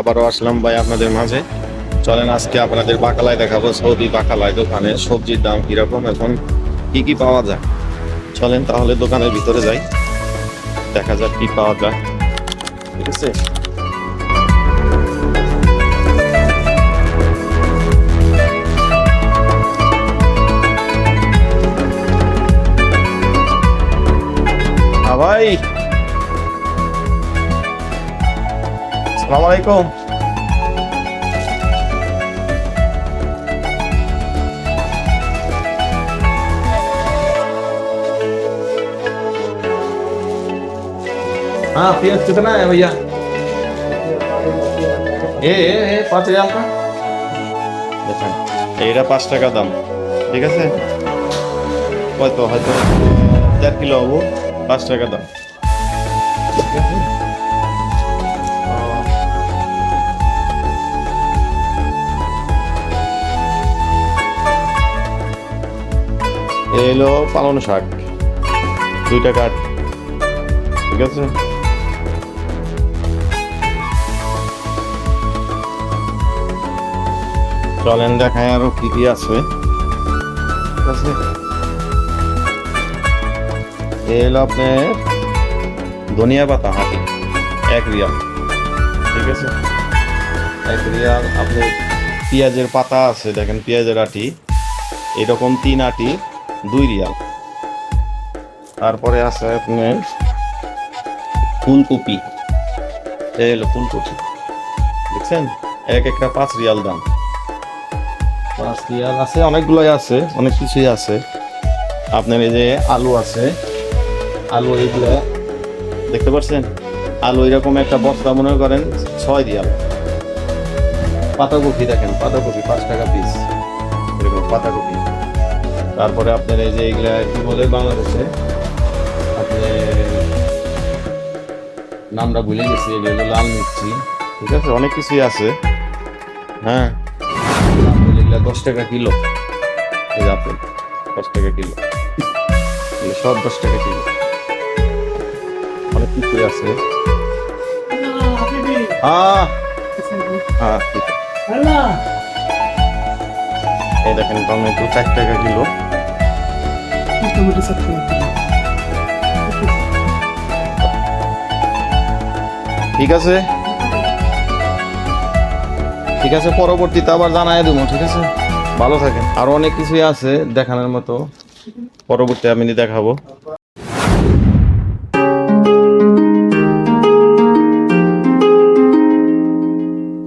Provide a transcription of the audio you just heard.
আবারও আসলাম ভাই আপনাদের মাঝে। চলেন আজকে আপনাদের বাকালায় দেখাবো সৌদি বাকালায় দোকানে সবজির দাম কীরকম এখন কি কি পাওয়া যায়। চলেন তাহলে দোকানের ভিতরে যাই। দেখা যাক কি পাওয়া যায়। ঠিক আছে? ভাই সালাম আলাইকুম हाँ प्याज कितना है भैया ये ये ये पाँच हजार का দেখেন এইটা পাঁচ টাকা দাম ঠিক আছে কত হয়তো দেড় কিলো হবো পাঁচ টাকা দাম ঠিক আছে হলো পালন শাক। দুইটা কাঠ ঠিক আছে? চলেন দেখায় আরও কি কি আছে। ঠিক আছে? এই হলো আপনার ধনিয়া পাতা হাঁটি এক রিয়াল। ঠিক আছে? এক রিয়াল আপনি পেঁয়াজের পাতা আছে, দেখেন পেঁয়াজের আটি। এরকম তিন আটি। দুই রিয়াল। তারপরে আছে আপনার ফুলকপি। এই হলো ফুলকপি। দেখছেন? এক একটা পাঁচ রিয়াল দাম। পাঁচ রিয়াল আছে, অনেকগুলোই আছে, অনেক কিছুই আছে। আপনার এই যে আলু আছে, আলু এইগুলো, দেখতে পাচ্ছেন? আলু এরকম একটা বস্তা মনে করেন ছয় রিয়াল। পাতাকপি দেখেন, পাতাকপি পাঁচ টাকা পিস এরকম পাতাকপি। তারপরে আপনার এই যে এইগুলা কি বলে বাংলাদেশে? আপনি নামটা ভুলে গেছি এগুলো হলো লাল মির্চি ঠিক আছে? অনেক কিছুই আছে। হ্যাঁ? এগুলা দশ টাকা কিলো। এই যে আপেল দশ টাকা কিলো। সব দশ টাকা কিলো। অনেক কিছুই আছে। হ্যাঁ হ্যাঁ ঠিক আছে। টমেটো চার টাকা কিলো। ঠিক আছে? ঠিক আছে, পরবর্তীতে আবার জানাই দেবো, ঠিক আছে? ভালো থাকেন। আর অনেক কিছুই আছে দেখানোর মতো। পরবর্তী আমি দেখাবো।